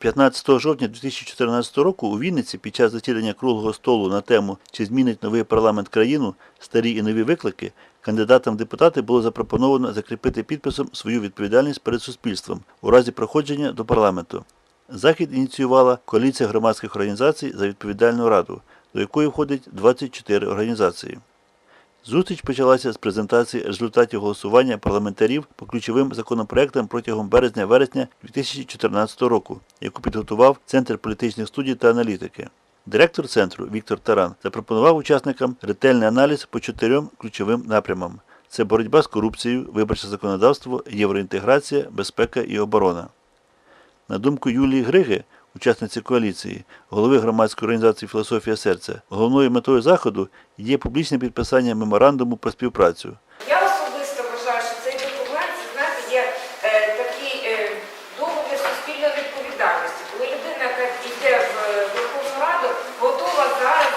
15 жовтня 2014 року у Вінниці під час засідання круглого столу на тему Чи змінить новий парламент країну, старі і нові виклики, кандидатам в депутати було запропоновано закріпити підписом свою відповідальність перед суспільством у разі проходження до парламенту. Захід ініціювала коаліція громадських організацій за відповідальну раду, до якої входить 24 організації. Зустріч почалася з презентації результатів голосування парламентарів по ключовим законопроектам протягом березня-вересня 2014 року, яку підготував Центр політичних студій та аналітики. Директор центру Віктор Таран запропонував учасникам ретельний аналіз по чотирьом ключовим напрямам: це боротьба з корупцією, виборче законодавство, євроінтеграція, безпека і оборона. На думку Юлії Григи, учасниці коаліції, голови громадської організації Філософія серця, головною метою заходу є публічне підписання меморандуму про співпрацю. Я особисто вважаю, що цей документ, є е, такий е, договір суспільної відповідальності, коли людина, яка йде в е, Верховну Раду, готова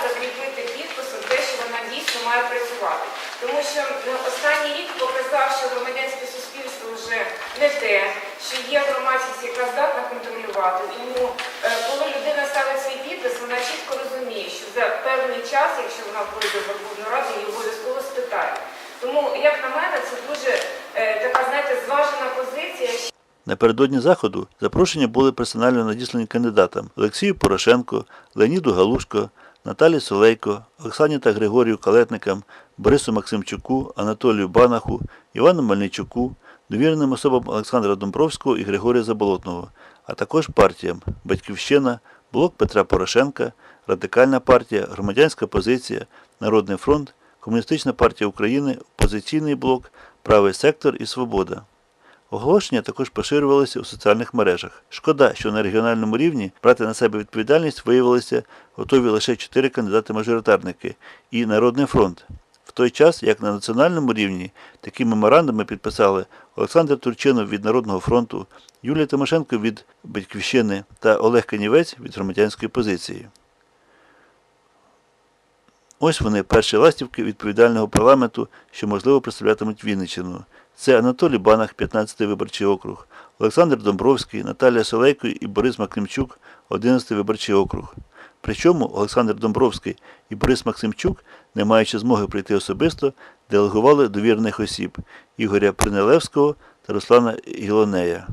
закріпити підписом те, що вона дійсно має працювати. Тому що ну, останній рік показав, що громадянське те, що є громадськість, яка здатна контролювати. Тому е, коли людина ставить свій підпис, вона чітко розуміє, що за певний час, якщо вона пройде в Верховну Раду, її обов'язково спитають. Тому, як на мене, це дуже е, така, знаєте, зважена позиція. Напередодні заходу запрошення були персонально надіслані кандидатам Олексію Порошенко, Леоніду Галушко, Наталі Солейко, Оксані та Григорію Калетникам, Борису Максимчуку, Анатолію Банаху, Івану Мельничуку, довіреним особам Олександра Домбровського і Григорія Заболотного, а також партіям Батьківщина, Блок Петра Порошенка, Радикальна партія, Громадянська позиція, Народний фронт, Комуністична партія України, Опозиційний блок, Правий сектор і Свобода. Оголошення також поширювалися у соціальних мережах. Шкода, що на регіональному рівні брати на себе відповідальність виявилися готові лише чотири кандидати-мажоритарники і Народний фронт. Той час, як на національному рівні такі меморандуми підписали Олександр Турчинов від Народного фронту, Юлія Тимошенко від Батьківщини та Олег Канівець від громадянської позиції. Ось вони перші ластівки відповідального парламенту, що можливо представлятимуть Вінниччину. Це Анатолій Банах, 15-й виборчий округ, Олександр Домбровський, Наталія Солейко і Борис Максимчук, 11-й виборчий округ. Причому Олександр Домбровський і Борис Максимчук, не маючи змоги прийти особисто, делегували довірених осіб Ігоря Принелевського та Руслана Гілонея.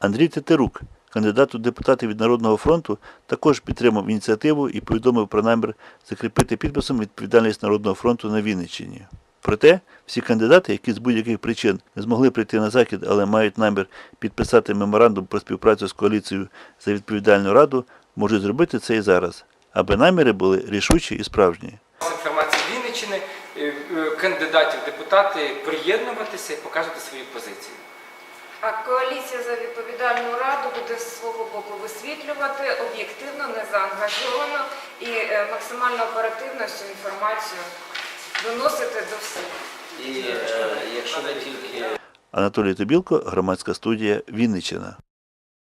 Андрій Тетерук, кандидат у депутати від Народного фронту, також підтримав ініціативу і повідомив про намір закріпити підписом відповідальність Народного фронту на Вінниччині. Проте всі кандидати, які з будь-яких причин не змогли прийти на захід, але мають намір підписати меморандум про співпрацю з коаліцією за відповідальну раду, можуть зробити це і зараз, аби наміри були рішучі і справжні. З інформації Вінниччини, е, е, кандидатів депутати приєднуватися і показувати свої позиції. А коаліція за відповідальну раду буде з свого боку висвітлювати об'єктивно, незаангажовано і е, максимально оперативно всю інформацію доносити до всіх. І якщо не тільки Анатолій Тобілко, громадська студія Вінниччина.